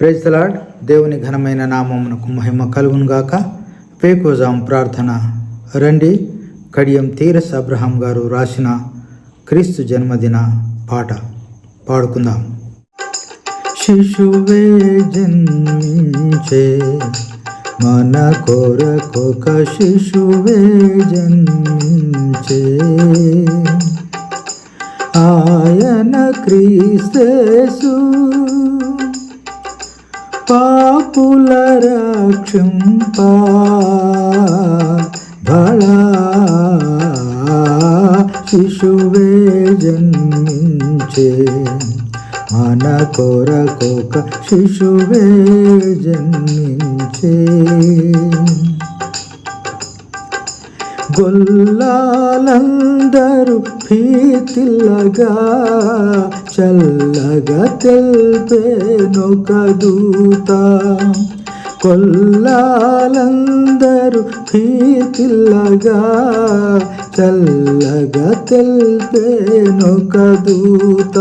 ప్రేజ్లాడ్ దేవుని ఘనమైన నామమునకు మహిమ కలుగును గాక. పేకోజాం ప్రార్థన రండి. కడియం తీరస్ అబ్రహాం గారు రాసిన క్రీస్తు జన్మదిన పాట పాడుకుందాం. శిశువే జన్మించే మన కొరకొక శిశువే జన్మించే. ఆయన క్రీస్తేసు మోక్షింప బళ శిశువే జన్మించే. మన కొరకొక శిశువే జన్మించే. గొల్లాలందరూ భీతిల్లగా చల్లగా తెల్పేనొక దూత. కొల్లాలందరూ భీతిల్లగా చల్లగా తెల్పేనొక దూత.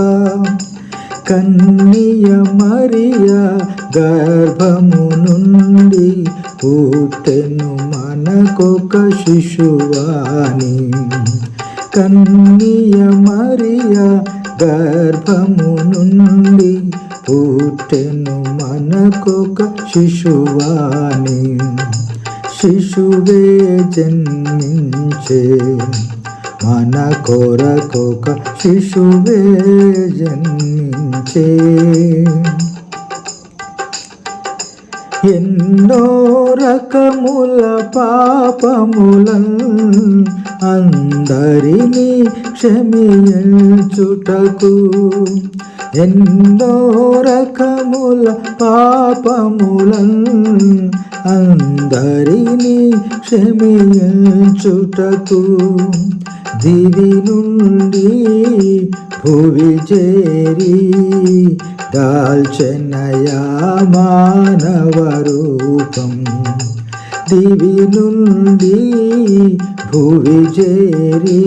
కన్నియ మరియ గర్భము నుండి పుట్టెను మనకొక శిశువాణి. కన్నియ మరియ గర్భము నుండి పుట్టెను మనకొక శిశువాని శిశువే జన్మించే. మన కొరకొక శిశువే జన్మించే. ఎన్నో రకముల పాపములన్ అందరినీ క్షమించుటకు ఎన్నో రకముల పాపములన్ అందరినీ క్షమించుటకు దివి నుండి భువి చేరి దాల్చెనయా మానవ రూపం. దివి నుండి భువి చేరి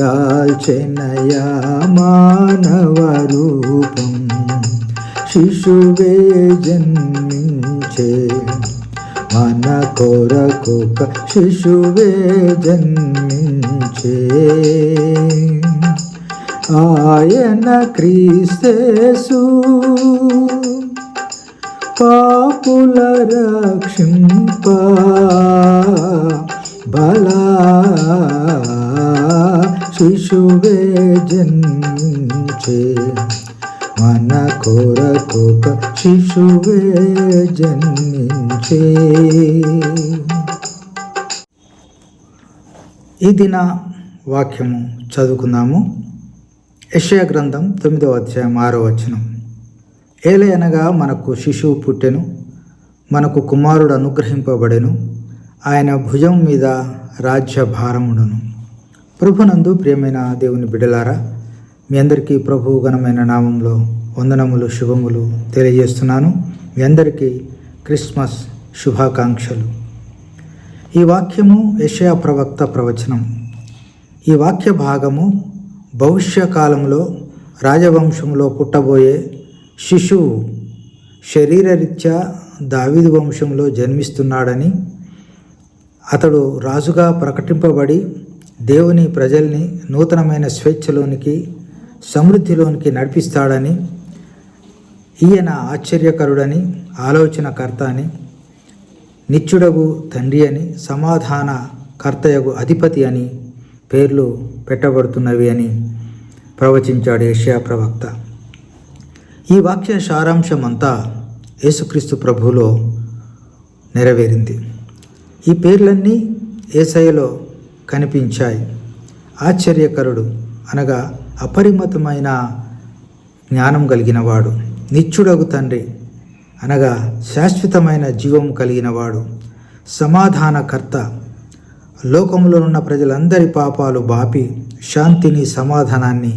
దాల్చెనయా మానవ రూపం. శిశువే జన్మించే మన కొరకొక శిశువే జన్మించే. ఆయన క్రీస్తేసు పాపుల రక్షింప బలా శిశువే జన్మించే మన కొరకొక శిశువే జన్మించే ఈ దిన వాక్యము చదువుకుందాము. యెషయా గ్రంథం తొమ్మిదవ అధ్యాయం ఆరో వచనం. ఏలయనగా మనకు శిశువు పుట్టెను మనకు కుమారుడు అనుగ్రహింపబడెను ఆయన భుజం మీద రాజ్య భారముడును. ప్రభునందు ప్రియమైన దేవుని బిడలారా మీ అందరికీ ప్రభు ఘనమైన నామంలో వందనములు శుభములు తెలియజేస్తున్నాను. మీ అందరికీ క్రిస్మస్ శుభాకాంక్షలు. ఈ వాక్యము యషయా ప్రవక్త ప్రవచనం. ఈ వాక్య భాగము భవిష్య కాలంలో రాజవంశంలో పుట్టబోయే శిశువు శరీరరీత్యా దావీదు వంశంలో జన్మిస్తున్నాడని అతడు రాజుగా ప్రకటింపబడి దేవుని ప్రజల్ని నూతనమైన స్వేచ్ఛలోనికి సమృద్ధిలోనికి నడిపిస్తాడని ఈయన ఆశ్చర్యకరుడని ఆలోచనకర్త అని నిత్యుడగు తండ్రి అని సమాధాన కర్తయగు అధిపతి అని పేర్లు పెట్టబడుతున్నవి అని ప్రవచించాడు ఏషియా ప్రవక్త. ఈ వాక్య సారాంశం అంతా యేసుక్రీస్తు ప్రభులో నెరవేరింది. ఈ పేర్లన్నీ ఏసయలో కనిపించాయి. ఆశ్చర్యకరుడు అనగా అపరిమితమైన జ్ఞానం కలిగినవాడు నిత్యుడగు తండ్రి అనగా శాశ్వతమైన జీవం కలిగినవాడు సమాధానకర్త లోకంలో ఉన్న ప్రజలందరి పాపాలు బాపి శాంతిని సమాధానాన్ని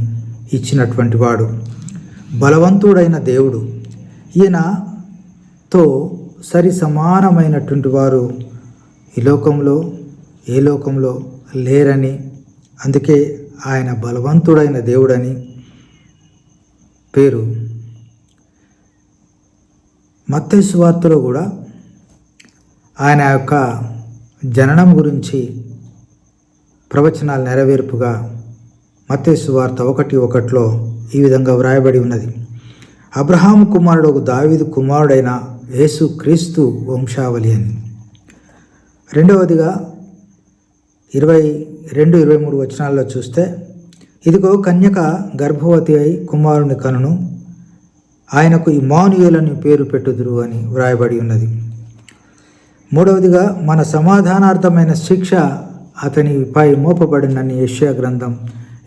ఇచ్చినటువంటి వాడు. బలవంతుడైన దేవుడు. ఈయనతో సరి సమానమైనటువంటి వారు ఈ లోకంలో ఏ లోకంలో లేరని అందుకే ఆయన బలవంతుడైన దేవుడని పేరు. మత్తయి వార్తలో కూడా ఆయన యొక్క జననం గురించి ప్రవచనాలు నెరవేర్పుగా మత్తయి వార్త ఒకటి ఒకటిలో ఈ విధంగా వ్రాయబడి ఉన్నది. అబ్రహాం కుమారుడు ఒక దావీదు కుమారుడైన యేసు క్రీస్తు వంశావళి అని. రెండవదిగా ఇరవై రెండు ఇరవై మూడు వచనాల్లో చూస్తే ఇదిగో కన్యక గర్భవతి అయి కుమారుని కనును ఆయనకు ఇమానుయేలని పేరు పెట్టుదురు అని వ్రాయబడి ఉన్నది. మూడవదిగా మన సమాధానార్థమైన శిక్ష అతనిపై మోపబడినని యష్యా గ్రంథం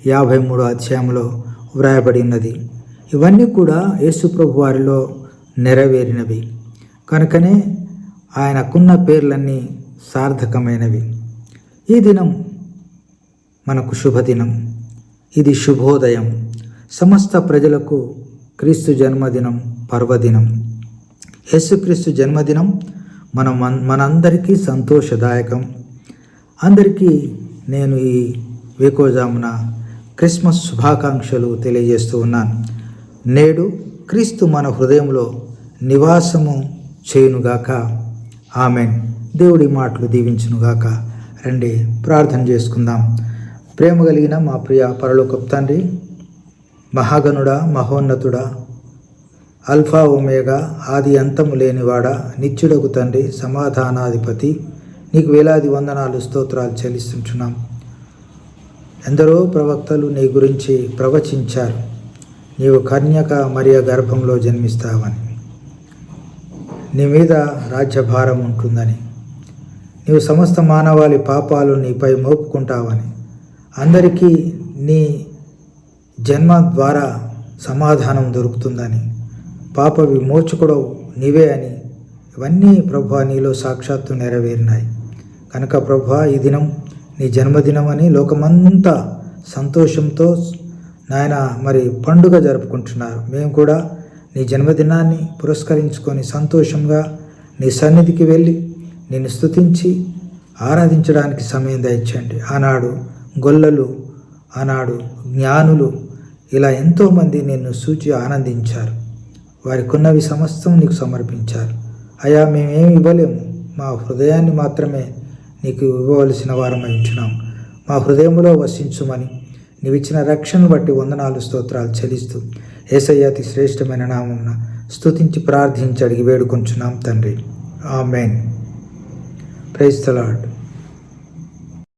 యాభై మూడో అధ్యాయంలో వ్రాయబడి ఉన్నది ఇవన్నీ కూడా యేసుప్రభు వారిలో నెరవేరినవి. కనుకనే ఆయనకున్న పేర్లన్నీ సార్థకమైనవి. ఈ దినం మనకు శుభదినం. ఇది శుభోదయం. సమస్త ప్రజలకు క్రీస్తు జన్మదినం పర్వదినం. యేసుక్రీస్తు జన్మదినం మన మనందరికీ సంతోషదాయకం. అందరికీ నేను ఈ వేకోజామున క్రిస్మస్ శుభాకాంక్షలు తెలియజేస్తూ ఉన్నాను. నేడు క్రీస్తు మన హృదయంలో నివాసము చేయునుగాక. ఆమెన్. దేవుడి మాటలు దీవించునుగాక. రండి ప్రార్థన చేసుకుందాం. ప్రేమ కలిగిన మా ప్రియ పరలోకపు తండ్రి మహాగనుడా మహోన్నతుడా అల్ఫా ఒమేగా ఆది అంతము లేనివాడా నిత్యుడకు తండ్రి సమాధానాధిపతి నీకు వేలాది వందనాలు స్తోత్రాలు చెల్లిస్తుంటున్నాం. ఎందరో ప్రవక్తలు నీ గురించి ప్రవచించారు. నీవు కన్యక మరియ గర్భంలో జన్మిస్తావని. నీ మీద రాజ్యభారం ఉంటుందని. నీవు సమస్త మానవాళి పాపాలు నీపై మోపుకుంటావని. అందరికీ నీ జన్మ ద్వారా సమాధానం దొరుకుతుందని. పాప విమోచకుడవు నీవే అని. ఇవన్నీ ప్రభు నీలో సాక్షాత్తు నెరవేరినాయి. కనుక ప్రభు ఈ దినం నీ జన్మదినం అని లోకమంతా సంతోషంతో నాయన మరి పండుగ జరుపుకుంటున్నారు. మేము కూడా నీ జన్మదినాన్ని పురస్కరించుకొని సంతోషంగా నీ సన్నిధికి వెళ్ళి నిన్ను స్తుతించి ఆరాధించడానికి సమయం దయచండి ఆనాడు గొల్లలు ఆనాడు జ్ఞానులు ఇలా ఎంతోమంది నిన్ను సూచి ఆనందించారు. వారికి ఉన్నవి సమస్తం నీకు సమర్పించారు. అయా మేమేమి ఇవ్వలేము. మా హృదయాన్ని మాత్రమే నీకు ఇవ్వవలసిన వారమై ఉంచున్నాం. మా హృదయంలో వసించుమని నీవిచ్చిన రక్షణను బట్టి వందనాలు స్తోత్రాలు చెల్లిస్తూ ఏసయ్యాతి శ్రేష్టమైన నామమున స్తుతించి ప్రార్థించి అడిగి వేడుకొంచున్నాం తండ్రి. ఆమెన్. ప్రైజ్ తలాడ్